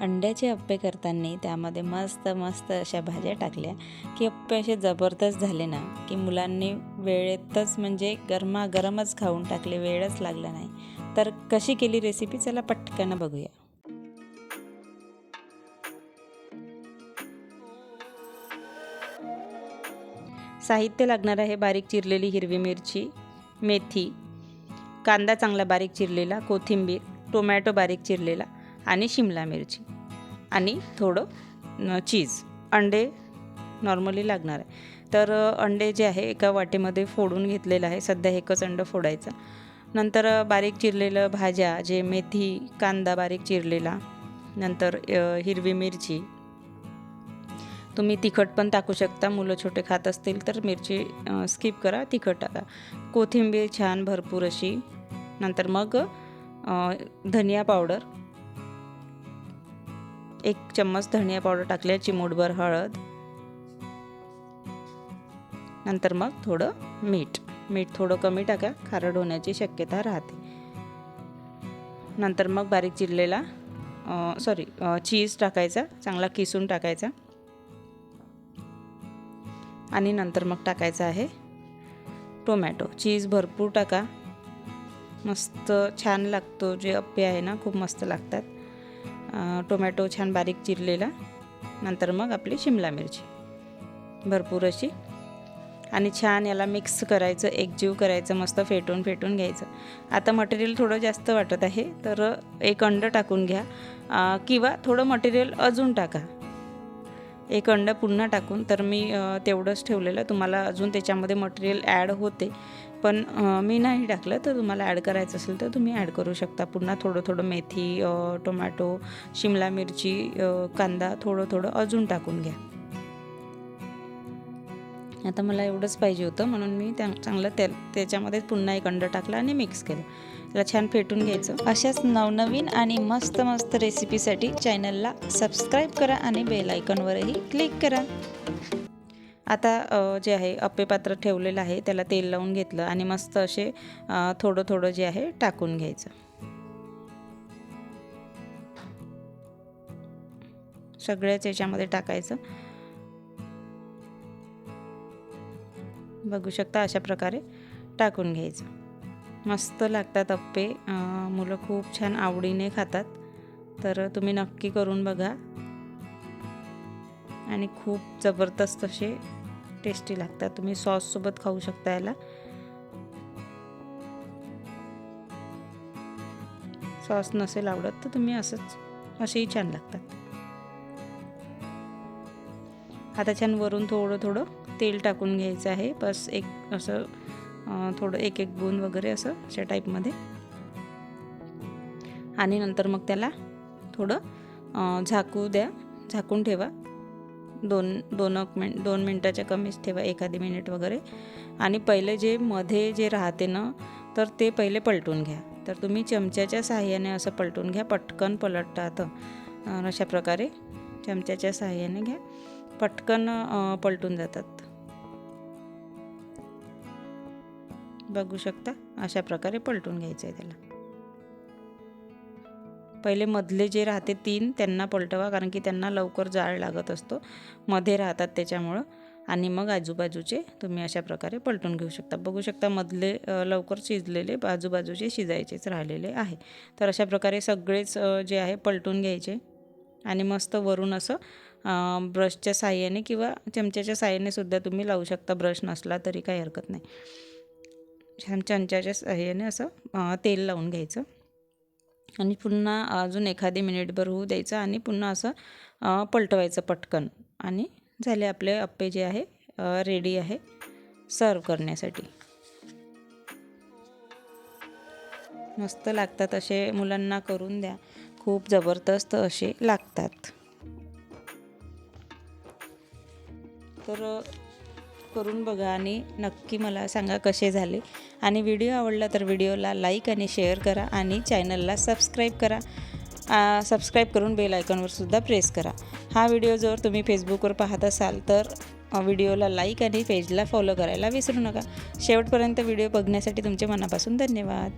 अंड्याचे अप्पे करताना त्यामध्ये मस्त मस्त अशा भाज्या टाकल्या की अप्पे असे जबरदस्त झाले ना की मुलांनी वेळेतच म्हणजे गरमागरमच खाऊन टाकले वेळच लागला नाही. तर कशी केली रेसिपी चला पटकन बघूया. साहित्य लागणार आहे बारीक चिरलेली हिरवी मिरची मेथी कांदा चांगला बारीक चिरलेला कोथिंबीर टोमॅटो बारीक चिरलेला आणि शिमला मिरची आणि थोडं चीज. अंडे नॉर्मली लागणार आहे. तर अंडे जे आहे एका वाटीमध्ये फोडून घेतलेलं आहे. सध्या एकच अंडं फोडायचं. नंतर बारीक चिरलेलं भाज्या जे मेथी कांदा बारीक चिरलेला. नंतर हिरवी मिरची. तुम्ही तिखट पण टाकू शकता. मुलं छोटे खात असतील तर मिरची स्किप करा. तिखट टाका. कोथिंबीर छान भरपूर अशी. नंतर मग धनिया पावडर. एक चम्मच धनिया पावडर टाकले चिमूटभर हळद. नंतर मग थोडं मीठ. मीठ थोडं कमी टाका खारड होण्याची शक्यता राहते. नंतर मग बारीक चिरलेला सॉरी चीज टाकायचा चांगला किसून टाकायचा. आणि नंतर मग टाकायचं आहे टोमॅटो. चीज भरपूर टाका. मस्त छान लागतो जे अप्पे आहे ना खूप मस्त लागतात. टोमॅटो छान बारीक चिरलेला. नंतर मग आपली शिमला मिरची. भरपूर अशी. आणि छान याला मिक्स करायचं एकजीव करायचं मस्त फेटून फेटून घ्यायचं. आता मटेरियल थोडं जास्त वाटत आहे तर एक अंडं टाकून घ्या. किंवा थोडं मटेरियल अजून टाका. एक अंडं पुन्हा टाकून तर मी तेवढंच ठेवलेलं. तुम्हाला अजून त्याच्यामध्ये मटेरियल ॲड होते. पण मी नाही टाकलं. तर तुम्हाला ॲड करायचं असेल तर तुम्ही ॲड करू शकता. पुन्हा थोडं थोडं मेथी टोमॅटो शिमला मिरची कांदा थोडं थोडं अजून टाकून घ्या. आता मला एवढंच पाहिजे होतं. म्हणून मी त्या चांगलं त्या त्याच्यामध्ये पुन्हा एक अंडं टाकलं आणि मिक्स केलं. त्याला छान फेटून घ्यायचं. अशाच नवनवीन आणि मस्त मस्त रेसिपीसाठी चॅनलला सबस्क्राईब करा आणि बेल आयकॉनवरही क्लिक करा. आता जे आहे अप्पे पात्र ठेवलेलं आहे त्याला तेल लावून घेतलं आणि मस्त असे थोडं थोडं जे आहे टाकून घ्यायचं. सगळ्याच याच्यामध्ये टाकायचं. बघू शकता अशा प्रकारे टाकून घ्यायचं. मस्त लागतात अप्पे. मुलं खूप छान आवडीने खातात. तर तुम्ही नक्की करून बघा. आणि खूप जबरदस्त असे टेस्टी लागतात. तुम्ही सॉससोबत खाऊ शकता याला. सॉस नसेल आवडत तर तुम्ही असंच असेही छान लागतात. आता छान वरून थोडं थोडं तेल टाकून घ्यायचं आहे. बस एक असं थोडं एक एक बूंद वगैरे असं अशा टाईपमध्ये आणि नंतर मग त्याला थोडं झाकू द्या. झाकून ठेवा. दोन दोन एक मिन दोन मिनटाच्या कमीच ठेवा एखादी मिनिट वगैरे. आणि पहिले जे मध्ये जे राहते ना तर ते पहिले पलटून घ्या. तर तुम्ही चमच्याच्या साहाय्याने असं पलटून घ्या पटकन पलटतात अशा प्रकारे चमच्याच्या साहाय्याने घ्या. पटकन पलटून जातात. बघू शकता? अशा प्रकारे पलटून घ्यायचं आहे त्याला. पहिले मधले जे राहते तीन त्यांना पलटवा कारण की त्यांना लवकर जाळ लागत असतो. मध्ये राहतात त्याच्यामुळं. आणि मग आजूबाजूचे तुम्ही अशा प्रकारे पलटून घेऊ शकता. बघू शकता मधले लवकर शिजलेले आजूबाजूचे शिजायचेच राहिलेले आहे. तर अशा प्रकारे सगळेच जे आहे पलटून घ्यायचे. आणि मस्त वरून असं ब्रशच्या साह्याने किंवा चमच्याच्या साह्याने सुद्धा तुम्ही लावू शकता. ब्रश नसला तरी काही हरकत नाही. छान चमच्याच्या साह्याने असं तेल लावून घ्यायचं. आणि पुन्हा अजून एखादी मिनिटभर होऊ द्यायचं आणि पुन्हा असं पलटवायचं पटकन. आणि झाले आपले अप्पे जे आहे रेडी आहे सर्व करण्यासाठी. मस्त लागतात असे मुलांना करून द्या. खूप जबरदस्त असे लागतात. तर करून बघा आणि नक्की मला सांगा कसे झाले. आणि व्हिडिओ आवडला तर व्हिडिओला लाईक आणि शेअर करा आणि चॅनलला सबस्क्राईब करा. सबस्क्राईब करून बेल आयकॉनवरसुद्धा प्रेस करा. हा व्हिडिओ जर तुम्ही फेसबुकवर पाहत असाल तर व्हिडिओला लाईक आणि पेजला फॉलो करायला विसरू नका. शेवटपर्यंत व्हिडिओ बघण्यासाठी तुमच्या मनापासून धन्यवाद.